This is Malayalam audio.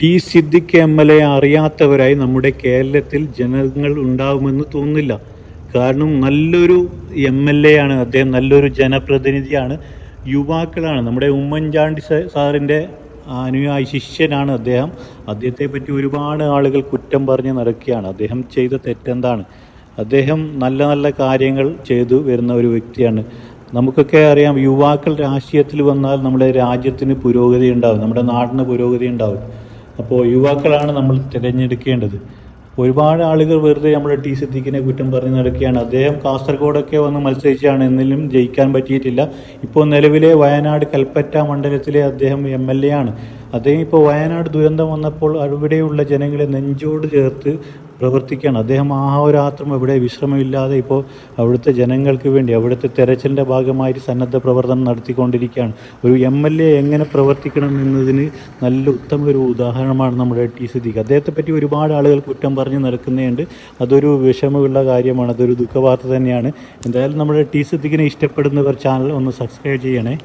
T Siddique M L A അറിയാത്തവരായി നമ്മുടെ കേരളത്തിൽ ജനങ്ങൾ ഉണ്ടാകുമെന്ന് തോന്നുന്നില്ല. കാരണം നല്ലൊരു എം എൽ എ ആണ് അദ്ദേഹം നല്ലൊരു ജനപ്രതിനിധിയാണ് യുവാക്കളാണ്. നമ്മുടെ ഉമ്മൻചാണ്ടി സാറിന്റെ അനുയായി ശിഷ്യനാണ് അദ്ദേഹം. അദ്ദേഹത്തെ പറ്റി ഒരുപാട് ആളുകൾ കുറ്റം പറഞ്ഞ് നടക്കുകയാണ്. അദ്ദേഹം ചെയ്ത തെറ്റെന്താണ്? അദ്ദേഹം നല്ല നല്ല കാര്യങ്ങൾ ചെയ്തു വരുന്ന ഒരു വ്യക്തിയാണ്. നമുക്കൊക്കെ അറിയാം യുവാക്കൾ രാഷ്ട്രീയത്തിൽ വന്നാൽ നമ്മുടെ രാജ്യത്തിന് പുരോഗതി ഉണ്ടാവും നമ്മുടെ നാടിന് പുരോഗതി ഉണ്ടാവും. അപ്പോൾ യുവാക്കളാണ് നമ്മൾ തിരഞ്ഞെടുക്കേണ്ടത്. ഒരുപാട് ആളുകൾ വെറുതെ നമ്മുടെ ടി സിദ്ദീഖിനെ കുറ്റം പറഞ്ഞ് നടക്കുകയാണ്. അദ്ദേഹം കാസർഗോഡൊക്കെ വന്ന് മത്സരിച്ചാണ്. എന്നിലും ജയിക്കാൻ പറ്റിയിട്ടില്ല. ഇപ്പോൾ നിലവിലെ വയനാട് കൽപ്പറ്റ മണ്ഡലത്തിലെ അദ്ദേഹം എം എൽ എ ആണ്. അദ്ദേഹം ഇപ്പോൾ വയനാട് ദുരന്തം വന്നപ്പോൾ അവിടെയുള്ള ജനങ്ങളെ നെഞ്ചോട് ചേർത്ത് പ്രവർത്തിക്കുകയാണ് അദ്ദേഹം ആഹോരാത്രം ഇവിടെ വിശ്രമമില്ലാതെ ഇപ്പോൾ അവിടുത്തെ ജനങ്ങൾക്ക് വേണ്ടി അവിടുത്തെ തെരച്ചിലിന്റെ ഭാഗമായിട്ട് സന്നദ്ധ പ്രവർത്തനം നടത്തിക്കൊണ്ടിരിക്കുകയാണ്. ഒരു എം എൽ എ എങ്ങനെ പ്രവർത്തിക്കണം എന്നതിന് നല്ല ഉത്തമ ഒരു ഉദാഹരണമാണ് നമ്മുടെ ടി സിദ്ദീഖ്. അദ്ദേഹത്തെ പറ്റി ഒരുപാട് ആളുകൾ കുറ്റം പറഞ്ഞ് നടക്കുന്നതുണ്ട് അതൊരു വിഷമമുള്ള കാര്യമാണ്. അതൊരു ദുഃഖവാർത്ത തന്നെയാണ്. എന്തായാലും നമ്മുടെ ടി സിദ്ദീഖിനെ ഇഷ്ടപ്പെടുന്നവർ ചാനൽ ഒന്ന് സബ്സ്ക്രൈബ് ചെയ്യണേ.